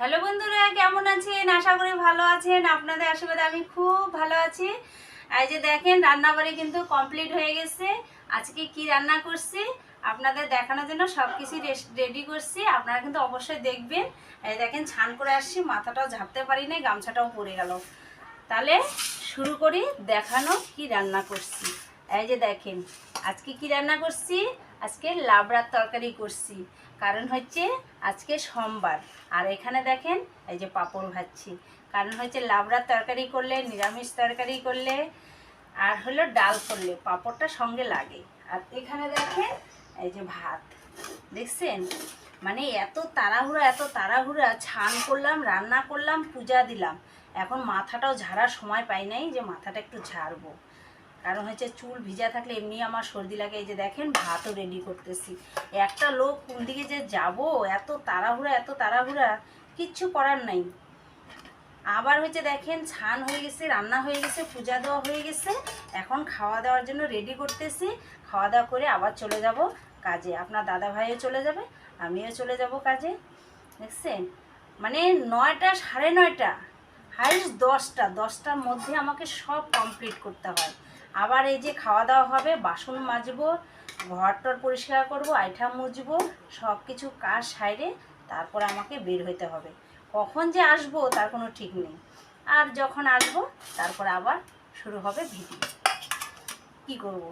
Hello বন্ধুরা, কেমন আছেন? আশা করি ভালো আছেন। আপনাদের আশীর্বাদে আমি খুব ভালো আছি। এই যে দেখেন, রান্নাবাড়ি কিন্তু কমপ্লিট হয়ে গেছে। আজকে কি রান্না করছি? আপনাদের দেখানোর জন্য সব কিছু রেডি করছি। আপনারা কিন্তু অবশ্যই দেখবেন। এই দেখেন, ছান করে আসছি, মাথাটাও ঝাঁপতে পারি গামছাটাও পড়ে গেল। তাহলে শুরু করি, দেখানো কি রান্না করছি। এই যে দেখেন, আজকে কি রান্না করছি? আজকে লাবড়ার তরকারি করছি। কারণ হচ্ছে আজকে সোমবার। আর এখানে দেখেন, এই যে পাঁপড় ভাজছি। কারণ হচ্ছে লাবড়ার তরকারি করলে, নিরামিষ তরকারি করলে, আর হলো ডাল করলে, পাপড়টা সঙ্গে লাগে। আর এখানে দেখেন, এই যে ভাত। দেখছেন? মানে এত তাড়াহুড়া এত তাড়াহুড়া, ছান করলাম, রান্না করলাম, পূজা দিলাম। এখন মাথাটাও ঝাড়ার সময় পাই নাই যে মাথাটা একটু ঝাড়বো। কারণ হচ্ছে চুল ভিজা থাকলে এমনি আমার সর্দি লাগে। এই যে দেখেন, ভাতও রেডি করতেছি। একটা লোক কোন দিকে যে যাব, এত তাড়াহুড়া এত তাড়াহুড়া, কিচ্ছু করার নাই। আবার হচ্ছে দেখেন, ছান হয়ে গেছে, রান্না হয়ে গেছে, পূজা দেওয়া হয়ে গেছে। এখন খাওয়া দাওয়ার জন্য রেডি করতেছি। খাওয়া দাওয়া করে আবার চলে যাব কাজে। আপনার দাদা ভাইও চলে যাবে, আমিও চলে যাব কাজে। দেখছেন? মানে নয়টা, সাড়ে নয়টা, হাইস্ট দশটা, দশটার মধ্যে আমাকে সব কমপ্লিট করতে হয়। আবার এই যে খাওয়া দাওয়া হবে, বাসন মাজবো, ঘরটর পরিষ্কার করব, আইঠা মুছবো সব কিছু কাজ সাইরে তারপর আমাকে বের হইতে হবে। কখন যে আসব তার কোনো ঠিক নেই। আর যখন আসব তারপর আবার শুরু হবে ভিডিও। কি করব?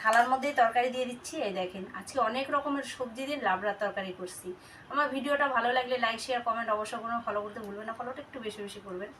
থালার মধ্যেই তরকারি দিয়ে দিচ্ছি, এই দেখেন, আজকে অনেক রকমের সবজি দিয়ে লাবড়ার তরকারি করছি। আমার ভিডিওটা ভালো লাগলে লাইক শেয়ার কমেন্ট অবশ্যই কোনো ফলো করতে ভুলবেন না ফলোটা একটু বেশি বেশি করবেন।